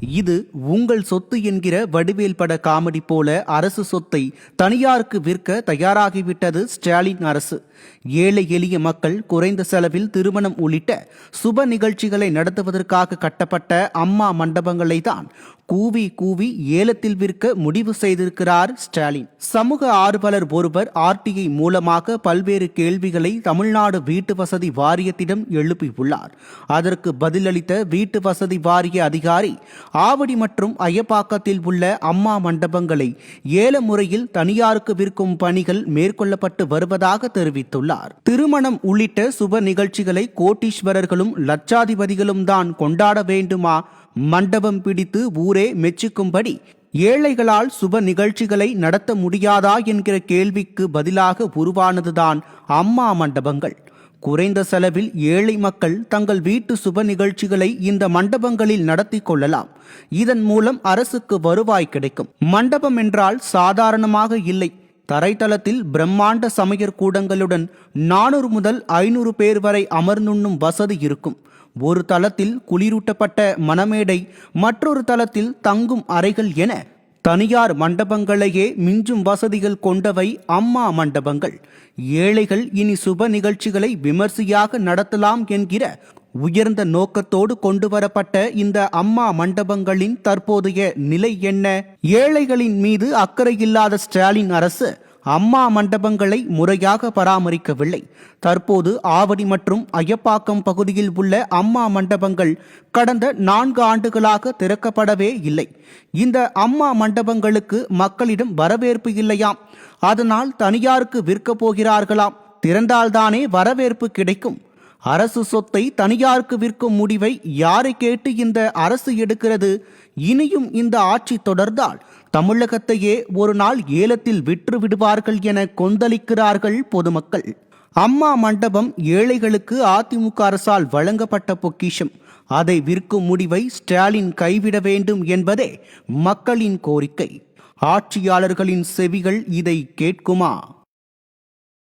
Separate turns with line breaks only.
இது உங்கள் சொத்து என்கிற வடிவேல் பட காமெடி போல அரசு சொத்தை தனியாருக்கு விற்க தயாராகிவிட்டது ஸ்டாலின் அரசு. ஏழை எளிய மக்கள் குறைந்த செலவில் திருமணம் உள்ளிட்ட சுப நிகழ்ச்சிகளை நடத்துவதற்காக கட்டப்பட்ட அம்மா மண்டபங்களை தான் கூவி கூவி ஏலத்தில் விற்க முடிவு செய்திருக்கிறார் ஸ்டாலின். சமூக ஆர்வலர் ஒருவர் ஆர்டிஐ மூலமாக பல்வேறு கேள்விகளை தமிழ்நாடு வீட்டு வசதி வாரியத்திடம் எழுப்பியுள்ளார். அதற்கு பதிலளித்த வீட்டு வசதி வாரிய அதிகாரி ஆவடி மற்றும் அயப்பாக்கத்தில் உள்ள அம்மா மண்டபங்களை ஏல முறையில் தனியாருக்கு விற்கும் பணிகள் மேற்கொள்ளப்பட்டு வருவதாக தெரிவித்துள்ளார். திருமணம் உள்ளிட்ட சுப நிகழ்ச்சிகளை கோட்டீஸ்வரர்களும் லட்சாதிபதிகளும் தான் கொண்டாட வேண்டுமா? மண்டபம் பிடித்து ஊரே மெச்சிக்கும்படி ஏழைகளால் சுப நிகழ்ச்சிகளை நடத்த முடியாதா என்கிற கேள்விக்கு பதிலாக உருவானதுதான் அம்மா மண்டபங்கள். குறைந்த செலவில் ஏழை மக்கள் தங்கள் வீட்டு சுப நிகழ்ச்சிகளை இந்த மண்டபங்களில் நடத்தி கொள்ளலாம். இதன் மூலம் அரசுக்கு வருவாய் கிடைக்கும். மண்டபம் என்றால் சாதாரணமாக இல்லை. தரைத்தளத்தில் பிரம்மாண்ட சமையற் கூடங்களுடன் நானூறு முதல் ஐநூறு பேர் வரை அமர்ந்துண்ணும் வசதி இருக்கும். ஒரு தளத்தில் குளிரூட்டப்பட்ட மணமேடை மற்றொரு தளத்தில் தங்கும் அறைகள் என தனியார் மண்டபங்களையே மிஞ்சும் வசதிகள் கொண்டவை அம்மா மண்டபங்கள். ஏழைகள் இனி சுப நிகழ்ச்சிகளை விமர்சையாக நடத்தலாம் என்கிற உயர்ந்த நோக்கத்தோடு கொண்டு வரப்பட்ட இந்த அம்மா மண்டபங்களின் தற்போதைய நிலை என்ன? ஏழைகளின் மீது அக்கறையில்லாத ஸ்டாலின் அரசு அம்மா மண்டபங்களை முறையாக பராமரிக்கவில்லை. தற்போது ஆவடி மற்றும் ஐயப்பாக்கம் பகுதியில் உள்ள அம்மா மண்டபங்கள் கடந்த நான்கு ஆண்டுகளாக திறக்கப்படவே இல்லை. இந்த அம்மா மண்டபங்களுக்கு மக்களிடம் வரவேற்பு இல்லையாம். அதனால் தனியாருக்கு விற்கப் போகிறார்களாம். திறந்தால்தானே வரவேற்பு கிடைக்கும். அரசு சொத்தை தனியாருக்கு விற்கும் முடிவை யாரை கேட்டு இந்த அரசு எடுக்கிறது? இனியும் இந்த ஆட்சி தொடர்ந்தால் தமிழகத்தையே ஒரு நாள் ஏலத்தில் விற்று விடுவார்கள் என கொந்தளிக்கிறார்கள் பொதுமக்கள். அம்மா மண்டபம் ஏழைகளுக்கு அதிமுக அரசால் வழங்கப்பட்ட பொக்கிஷம். அதை விற்கும் முடிவை ஸ்டாலின் கைவிட வேண்டும் என்பதே மக்களின் கோரிக்கை. ஆட்சியாளர்களின் செவிகள் இதை கேட்குமா?